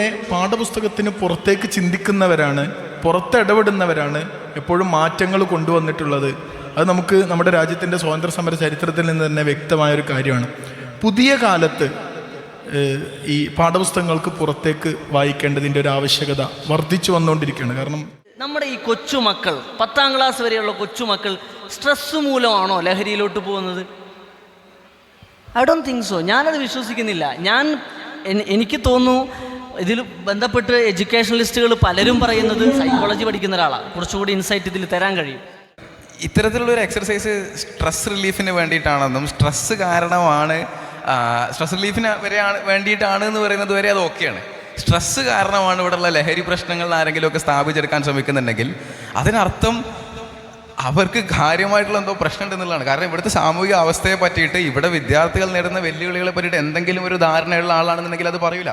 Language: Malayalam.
തന്നെ പാഠപുസ്തകത്തിന് പുറത്തേക്ക് ചിന്തിക്കുന്നവരാണ് പുറത്തിടപെടുന്നവരാണ് എപ്പോഴും മാറ്റങ്ങൾ കൊണ്ടുവന്നിട്ടുള്ളത്. അത് നമുക്ക് നമ്മുടെ രാജ്യത്തിന്റെ സ്വാതന്ത്ര്യ സമര ചരിത്രത്തിൽ നിന്ന് തന്നെ വ്യക്തമായ ഒരു കാര്യമാണ്. പുതിയ കാലത്ത് ഈ പാഠപുസ്തകങ്ങൾക്ക് പുറത്തേക്ക് വായിക്കേണ്ടതിന്റെ ഒരു ആവശ്യകത വർദ്ധിച്ചു വന്നുകൊണ്ടിരിക്കുകയാണ്. കാരണം നമ്മുടെ ഈ കൊച്ചുമക്കൾ പത്താം ക്ലാസ് വരെയുള്ള കൊച്ചുമക്കൾ സ്ട്രെസ് മൂലമാണോ ലഹരിയിലോട്ട് പോകുന്നത്? ഐ ഡോണ്ട് തിങ്ക് സോ ഞാനത് വിശ്വസിക്കുന്നില്ല. ഞാൻ എനിക്ക് തോന്നുന്നു ഇതിൽ ബന്ധപ്പെട്ട് എഡ്യൂക്കേഷണലിസ്റ്റുകൾ പലരും പറയുന്നത് സൈക്കോളജി പഠിക്കുന്ന ഒരാളാണ്. കുറച്ചുകൂടി ഇൻസൈറ്റ് ഇതിൽ തരാൻ കഴിയും. ഇത്തരത്തിലുള്ള ഒരു എക്സർസൈസ് സ്ട്രെസ് റിലീഫിന് വേണ്ടിയിട്ടാണെന്നും സ്ട്രെസ് കാരണമാണ് സ്ട്രെസ് റിലീഫിന് വരെയാണ് വേണ്ടിയിട്ടാണ് എന്ന് പറയുന്നത് വരെ അത് ഓക്കെയാണ് സ്ട്രെസ് കാരണമാണ് ഇവിടെയുള്ള ലഹരി പ്രശ്നങ്ങൾ ആരെങ്കിലുമൊക്കെ സ്ഥാപിച്ചെടുക്കാൻ ശ്രമിക്കുന്നുണ്ടെങ്കിൽ അതിനർത്ഥം അവർക്ക് കാര്യമായിട്ടുള്ള എന്തോ പ്രശ്നം ഉണ്ടെന്നുള്ളതാണ് കാരണം ഇവിടുത്തെ സാമൂഹിക അവസ്ഥയെ പറ്റിയിട്ട് ഇവിടെ വിദ്യാർത്ഥികൾ നേടുന്ന വെല്ലുവിളികളെ പറ്റിയിട്ട് എന്തെങ്കിലും ഒരു ധാരണയുള്ള ആളാണെന്നുണ്ടെങ്കിൽ അത് പറയൂല.